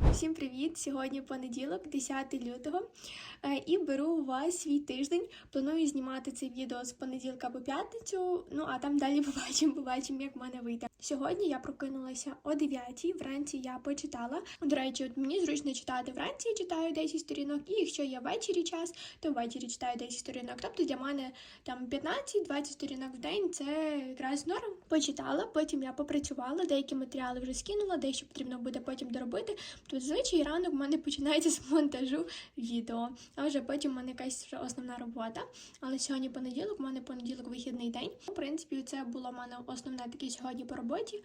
Всім привіт! Сьогодні понеділок, 10 лютого, е, і беру у вас свій тиждень. Планую знімати це відео з понеділка по п'ятницю. Ну а там далі побачимо, побачимо, як в мене вийде. Сьогодні я прокинулася о 9 Вранці я почитала. До речі, от мені зручно читати вранці, читаю 10 сторінок, і якщо є ввечері час, то ввечері читаю 10 сторінок. Тобто для мене там 15-20 сторінок в день це якраз норм. Почитала, потім я попрацювала, деякі матеріали вже скинула, дещо потрібно буде потім доробити. То зазвичай ранок в мене починається з монтажу відео, а вже потім в мене якась вже основна робота. Але сьогодні понеділок, в мене понеділок вихідний день. В принципі, це було в мене основне таке сьогодні по роботі.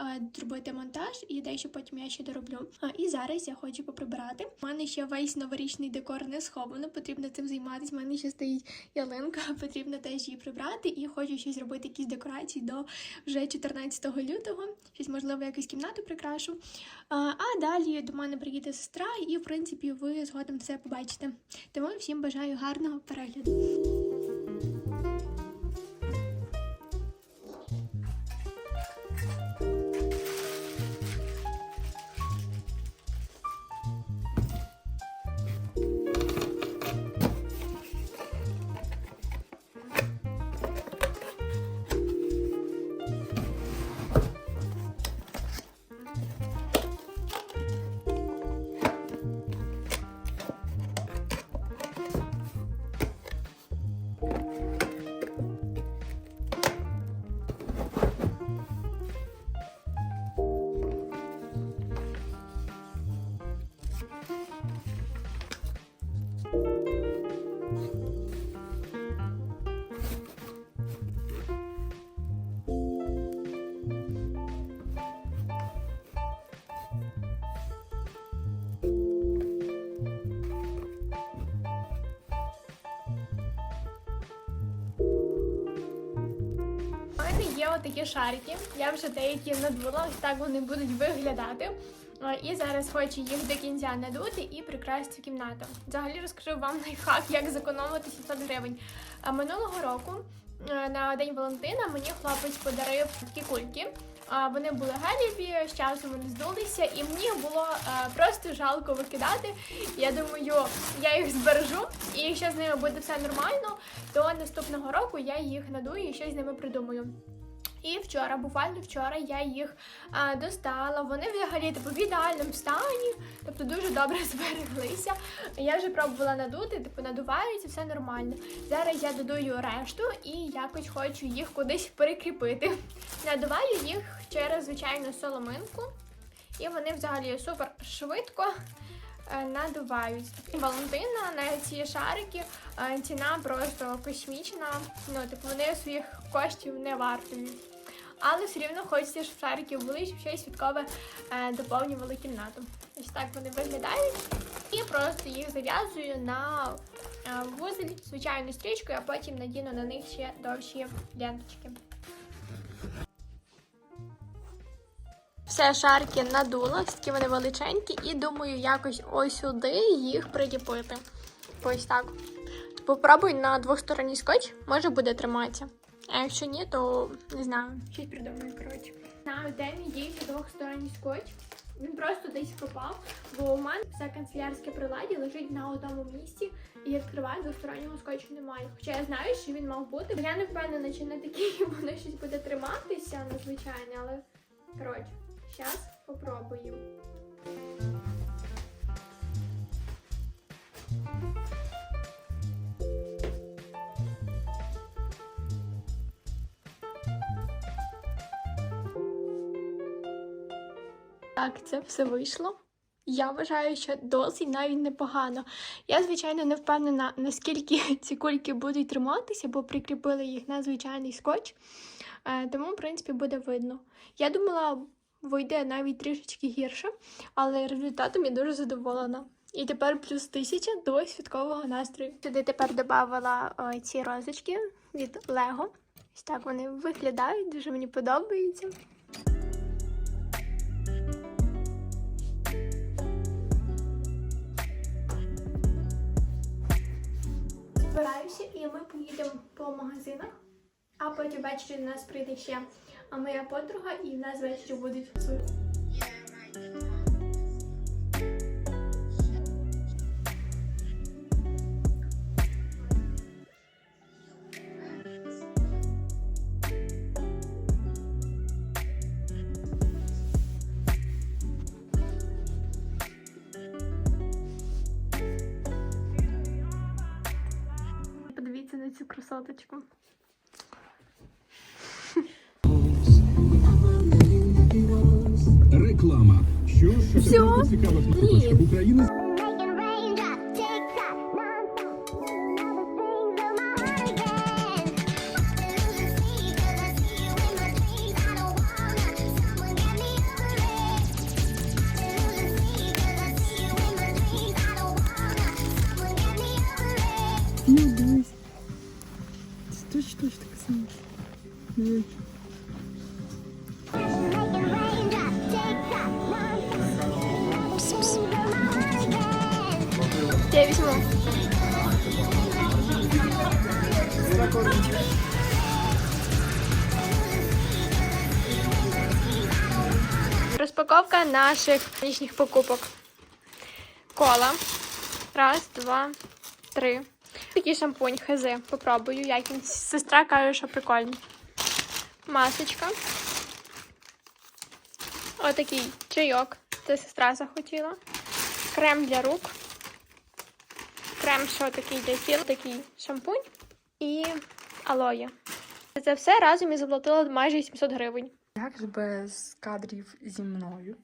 е, Зробити монтаж і дещо потім я ще дороблю. І зараз я хочу поприбирати. У мене ще весь новорічний декор не сховано, потрібно цим займатися. У мене ще стоїть ялинка, потрібно теж її прибрати. І хочу ще зробити якісь декорації до вже 14 лютого. Щось можливо, якусь кімнату прикрашу. А далі до мене приїде сестра, і в принципі ви згодом все побачите. Тому всім бажаю гарного перегляду. Є отакі шарики. Я вже деякі надула, так вони будуть виглядати. Е, І зараз хочу їх до кінця надути і прикрасити кімнату. Взагалі розкажу вам лайфхак, як зекономити 700 гривень. А Минулого року е, на День Валентина мені хлопець подарив такі кульки. Вони були геліві, з часом вони здулися, і мені було е, просто жалко викидати. Я думаю, я їх збережу, і якщо з ними буде все нормально, то наступного року я їх надую і щось з ними придумаю. І вчора, буквально вчора, я їх а, достала. Вони взагалі типу в ідеальному стані, тобто дуже добре збереглися. Я вже пробувала надути, типу надуваються, все нормально. Зараз я додаю решту і якось хочу їх кудись перекріпити. Надуваю їх через звичайну соломинку, і вони взагалі супер швидко е, надувають. Валентина на ці шарики е, ціна просто космічна. Ну, типу, вони своїх коштів не вартують. Але все рівно хочеться, щоб шарики були, щоб щось святкове е, доповнювали кімнату. Ось так вони виглядають. І просто їх зав'язую на е, вузель звичайною стрічкою, а потім надіну на них ще довші ленточки. Все шарики надула, такі вони величенькі, і думаю, якось ось сюди їх приліпити. Ось так. Попробуй на двосторонній скотч, може буде триматися. А якщо ні, то не знаю. Щось придумаю, коротше. Знаю, де мій дійсно двосторонній скотч. Він просто десь пропав, бо у мене все канцелярське приладдя лежить на одному місці, і я відкриваю двостороннього скотчу немає. Хоча я знаю, що він мав бути. Я не впевнена, чи на такий воно щось буде триматися надзвичайно, але коротше, зараз попробую. Так, це все вийшло. Я вважаю, що досить навіть непогано. Я, звичайно, не впевнена, наскільки ці кульки будуть триматися, бо прикріпили їх на звичайний скотч. Е, Тому, в принципі, буде видно. Я думала, вийде навіть трішечки гірше, але результатом я дуже задоволена. І тепер плюс тисяча до святкового настрою. Сюди тепер додавала ці розочки від Лего. Ось так вони виглядають, дуже мені подобається. Збираюся і ми поїдемо по магазинах, а потім ввечері до нас прийде ще моя подруга, і в нас ввечері будуть соточку. Реклама. Що ж цікавих Ні. Розпаковка наших нічних покупок. Кола. Раз, два, три. Такий шампунь хз. Попробую, як він. Сестра каже, що прикольний. Масочка. Отакий чайок. Це сестра захотіла. Крем для рук. Крем, що такий для тіла, такий шампунь і алоє. Це все разом і заплатила майже 700 гривень. Як ж без кадрів зі мною?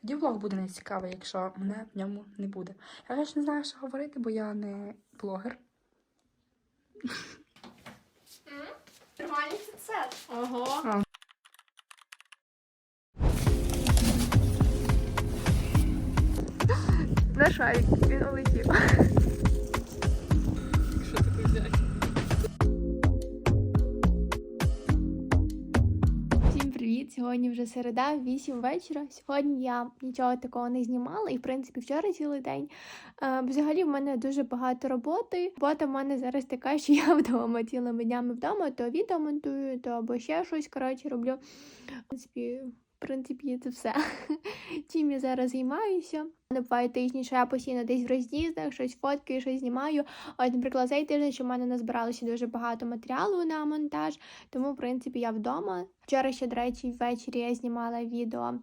Тоді влог буде нецікавий, якщо мене в ньому не буде. Я ж не знаю, що говорити, бо я не блогер. Нормальний сет. Ого. На шарик, він улетів. Привіт! Сьогодні вже середа, 8 вечора. Сьогодні я нічого такого не знімала, і в принципі вчора цілий день. Е, взагалі, в мене дуже багато роботи. Робота в мене зараз така, що я вдома цілими днями вдома, то відео монтую, то або ще щось коротше роблю. В принципі, принципі, це все. Чим я зараз займаюся. Не буває тижні, що я постійно десь в роз'їздах, щось фоткаю, щось знімаю. От, наприклад, цей тиждень, що в мене назбиралося дуже багато матеріалу на монтаж, тому, в принципі, я вдома. Вчора ще, до речі, ввечері я знімала відео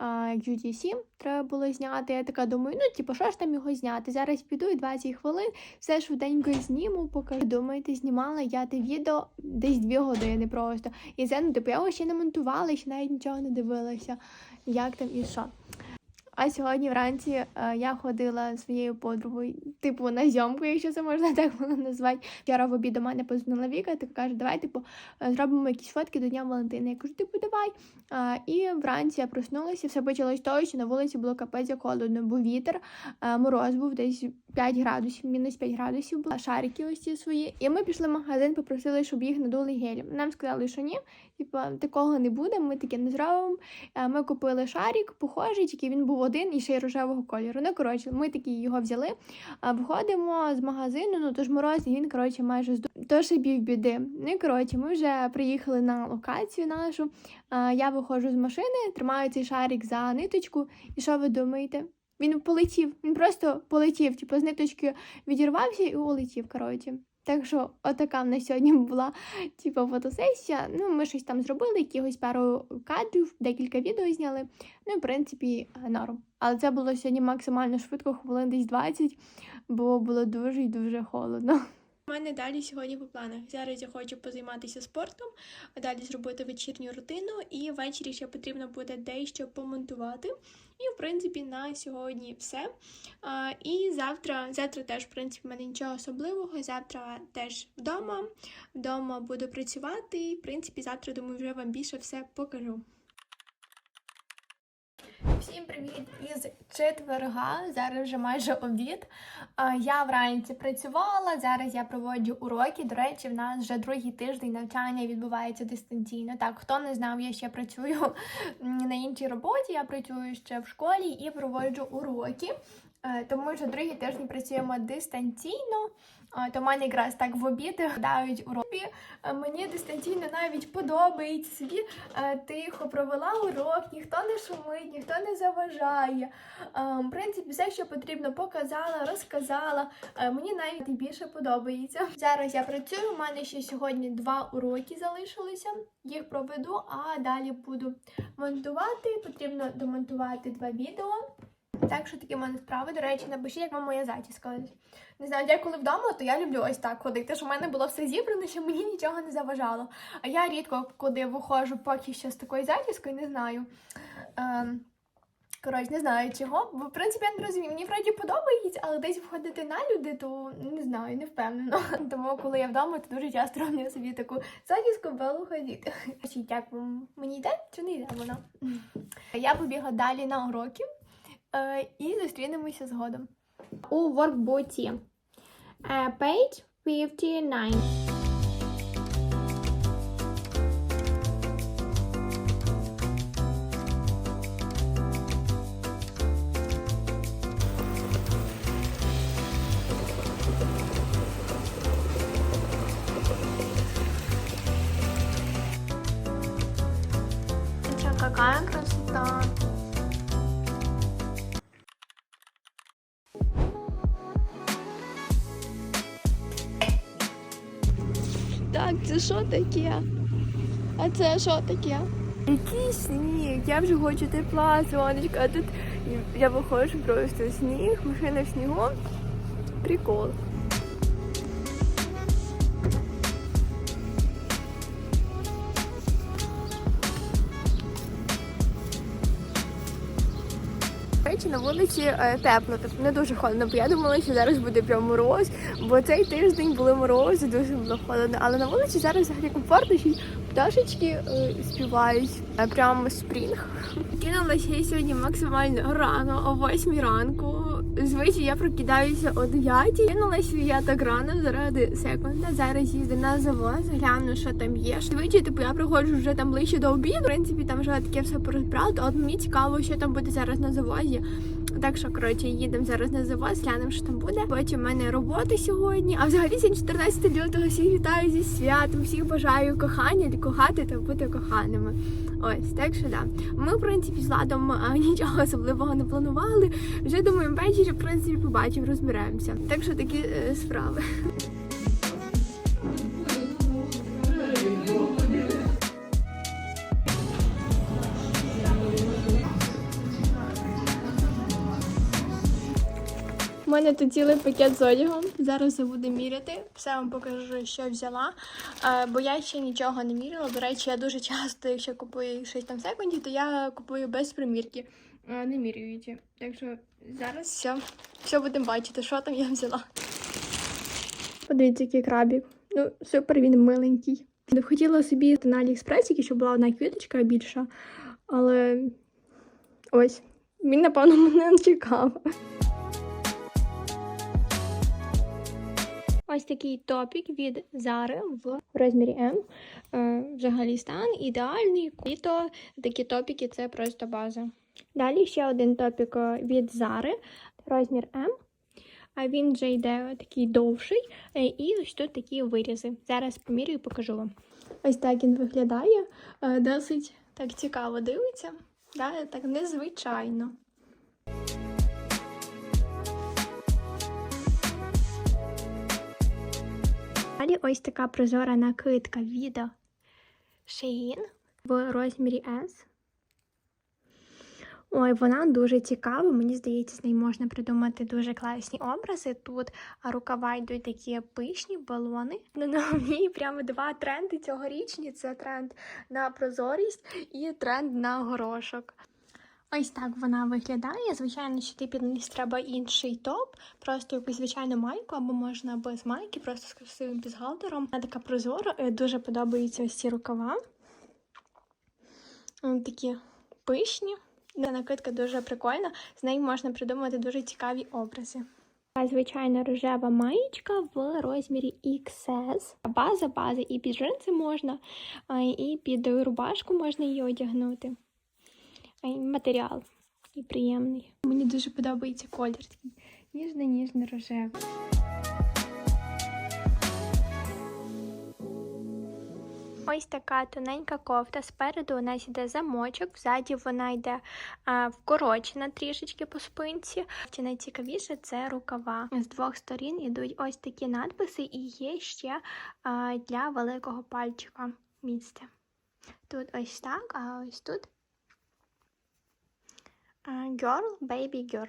а, QTC, треба було зняти. Я така думаю, ну, типу, що ж там його зняти? Зараз піду і 20 хвилин, все швиденько зніму, покажу. Думаєте, знімала я те відео десь 2 години просто. І це, ну, типу, я його ще не монтувала, ще навіть нічого не дивилася, як там і що. А сьогодні вранці е, я ходила своєю подругою, типу на зйомку, якщо це можна так було назвати. Вчора в обід до мене позвонила Віка, така каже, давай, типу, е, зробимо якісь фотки до Дня Валентина. Я кажу, типу, давай. А, і вранці я проснулася, все почалось з того, що на вулиці було капець холодно, був вітер, е, мороз був десь 5 градусів, мінус 5 градусів було, шарики ось ці свої. І ми пішли в магазин, попросили, щоб їх надули гелем. Нам сказали, що ні, типу, такого не буде, ми таке не зробимо. Е, Ми купили шарик, похожий, тільки він був один і ще й рожевого кольору. Ну, коротше, ми такі його взяли. Виходимо з магазину, ну тож мороз, він, коротше, майже здув. Тож і півбіди. Ну і коротше, ми вже приїхали на локацію нашу. Я виходжу з машини, тримаю цей шарик за ниточку. І що ви думаєте? Він полетів, він просто полетів, типу з ниточки відірвався і улетів. коротше. Так що, отака в нас сьогодні була типу, фотосесія. Ну, ми щось там зробили, якихось пару кадрів, декілька відео зняли. Ну, в принципі, норм. Але це було сьогодні максимально швидко, хвилин десь 20, бо було дуже і дуже холодно. У мене далі сьогодні по планах. Зараз я хочу позайматися спортом, а далі зробити вечірню рутину, і ввечері ще потрібно буде дещо помонтувати. І, в принципі, на сьогодні все. А, і завтра, завтра теж, в принципі, в мене нічого особливого. Завтра теж вдома. Вдома буду працювати. І, в принципі, завтра, думаю, вже вам більше все покажу. Всім привіт із четверга. Зараз вже майже обід. Я вранці працювала. Зараз я проводжу уроки. До речі, в нас вже другий тиждень навчання відбувається дистанційно. Так, хто не знав, я ще працюю на іншій роботі. Я працюю ще в школі і проводжу уроки. Е, Тому що другий тиждень працюємо дистанційно. Е, То в мене якраз так в обід дають уроки. Е, Мені дистанційно навіть подобається собі тихо провела урок, ніхто не шумить, ніхто не заважає. В принципі, все, що потрібно, показала, розказала. Мені навіть більше подобається. Зараз я працюю. У мене ще сьогодні два уроки залишилися. Їх проведу, а далі буду монтувати. Потрібно домонтувати два відео. Так що такі в мене справи. До речі, напишіть, як вам моя зачіска. Не знаю, я коли вдома, то я люблю ось так ходити, що в мене було все зібрано, що мені нічого не заважало. А я рідко куди виходжу поки що з такою зачіскою, не знаю. Ем, Коротше, не знаю чого, бо в принципі я не розумію. Мені вроді подобається, але десь входити на люди, то не знаю, не впевнена. Тому коли я вдома, то дуже часто роблю собі таку зачіску белу. Скажіть, як мені йде чи не йде вона? Я побігла далі на уроки і зустрінемося згодом. У воркбуті. Е, page 59. Так, це що таке? А це що таке? Який сніг? Я вже хочу тепла, сонечка, а тут я виходжу просто сніг, машина в снігу. Прикол. Речі, на вулиці е, тепло, тобто не дуже холодно, бо я думала, що зараз буде прям мороз, бо цей тиждень були морози, дуже було холодно. Але на вулиці зараз взагалі комфортно, що пташечки е, співають. Е, Прямо спрінг. Кинулася я сьогодні максимально рано, о 8 ранку. Звичай я прокидаюся о 9. Кинулася я так рано заради секунда. Зараз їздю на завоз, гляну, що там є. Звичай, типу, я приходжу вже там ближче до обіду. В принципі, там вже таке все порозбрали. От мені цікаво, що там буде зараз на завозі. Так що, коротше, їдемо зараз на завоз, глянемо, що там буде. Потім в мене робота сьогодні. А взагалі сьогодні 14 лютого всіх вітаю зі святом, всіх бажаю кохання, кохати та бути коханими. Ось, так що да. Ми, в принципі, з ладом нічого особливого не планували. Вже думаю, ввечері, в принципі, побачимо, розберемося. Так що такі е, справи. Мене тут цілий пакет з одягом. Зараз я буду міряти. Все вам покажу, що взяла. Е, бо я ще нічого не міряла. До речі, я дуже часто, якщо купую щось там секунді, то я купую без примірки. Е, не міряючи. Так що зараз все, все будемо бачити, що там я взяла. Подивіться, який крабік. Ну, супер, він миленький. Хотіла собі на Аліекспресі, щоб була одна квіточка більша, але ось. Він, напевно, мене не чекав. Ось такий топік від Зари в розмірі М. Е, Взагалі стан ідеальний. І то такі топіки це просто база. Далі ще один топік е, від Зари, розмір М. А він вже йде такий довший. Е, І ось тут такі вирізи. Зараз помірюю і покажу вам. Ось так він виглядає. Досить так цікаво дивиться. Так незвичайно. Далі ось така прозора накидка від Shein в розмірі S. Ой, вона дуже цікава. Мені здається, з нею можна придумати дуже класні образи. Тут рукава йдуть такі пишні балони. На нові прямо два тренди цьогорічні: це тренд на прозорість і тренд на горошок. Ось так вона виглядає. Звичайно, ти під низ треба інший топ, просто якусь звичайну майку, або можна без майки, просто з красивим бюстгальтером. Вона така прозора, е, дуже подобаються ось ці рукава. Вони такі пишні. Ця накидка дуже прикольна, з нею можна придумати дуже цікаві образи. Звичайна рожева маєчка в розмірі XS. База бази і під джинси можна, і під рубашку можна її одягнути. Й матеріал і приємний. Мені дуже подобається колір такий ніжно-ніжно рожевий. Ось така тоненька кофта. Спереду у нас йде замочок, ззаді вона йде а, вкорочена трішечки по спинці. Чи найцікавіше це рукава. З двох сторін йдуть ось такі надписи, і є ще а, для великого пальчика місце. Тут ось так, а ось тут Girl, Baby Girl.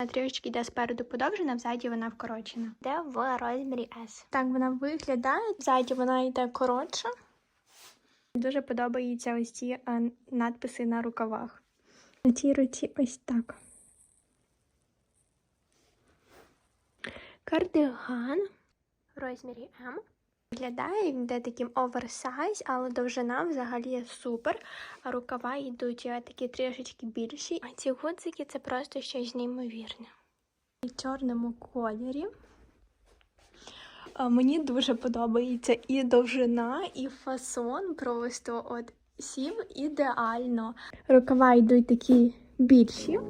На Трішечки йде спереду подовжена, взаді вона вкорочена. Де в розмірі S. Так вона виглядає. Ззаді вона йде коротша. Дуже подобаються ось ці е, надписи на рукавах. На цій руці ось так. Кардиган в розмірі М. Виглядає він йде таким оверсайз, але довжина взагалі супер. А рукава йдуть е, такі трішечки більші. А ці гудзики це просто щось неймовірне. В чорному кольорі. Мені дуже подобається і довжина, і фасон. Просто от сів ідеально. Рукава йдуть такі більші.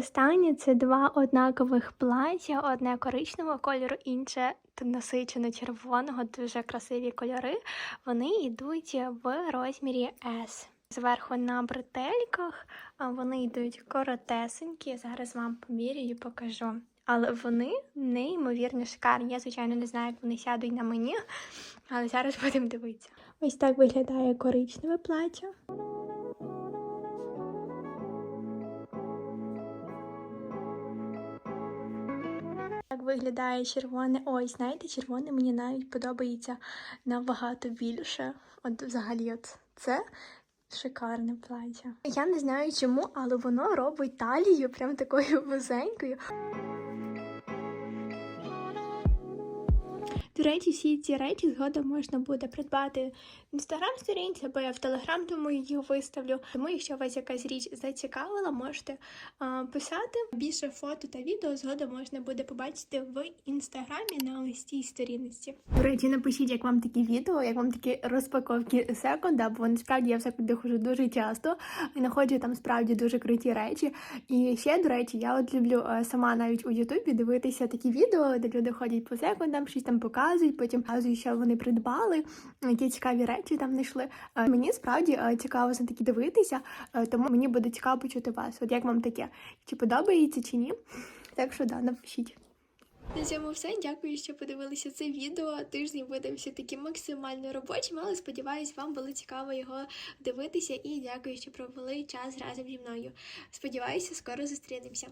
Останнє це два однакових плаття, одне коричневого кольору, інше насичено червоного, дуже красиві кольори. Вони йдуть в розмірі S. Зверху на бретельках вони йдуть коротесенькі. Зараз вам поміряю покажу. Але вони неймовірно шикарні. Я, звичайно, не знаю, як вони сядуть на мені, але зараз будемо дивитися. Ось так виглядає коричневе плаття. Так виглядає червоне. Ой, знаєте, червоне мені навіть подобається набагато більше. От взагалі, от це шикарне плаття. Я не знаю чому, але воно робить талію прям такою вузенькою. До речі, всі ці речі згодом можна буде придбати в інстаграм-сторінці, або я в телеграм, тому їх виставлю. Тому, якщо вас якась річ зацікавила, можете а, писати. Більше фото та відео згодом можна буде побачити в інстаграмі на ось цій сторінці. До речі, напишіть, як вам такі відео, як вам такі розпаковки секонда, бо насправді я в секунди ходжу дуже часто і знаходжу там справді дуже круті речі. І ще, до речі, я от люблю е, сама навіть у Ютубі дивитися такі відео, де люди ходять по секундам, щось там показують, потім показують, що вони придбали, які цікаві речі там знайшли. Е, Мені справді е, цікаво за такі дивитися, е, тому мені буде цікаво почути вас. От як вам таке? Чи подобається, чи ні? Так що да, напишіть. На цьому все. Дякую, що подивилися це відео. Тиждень видався таким максимально робочим, але сподіваюсь, вам було цікаво його дивитися. І дякую, що провели час разом зі мною. Сподіваюся, скоро зустрінемося.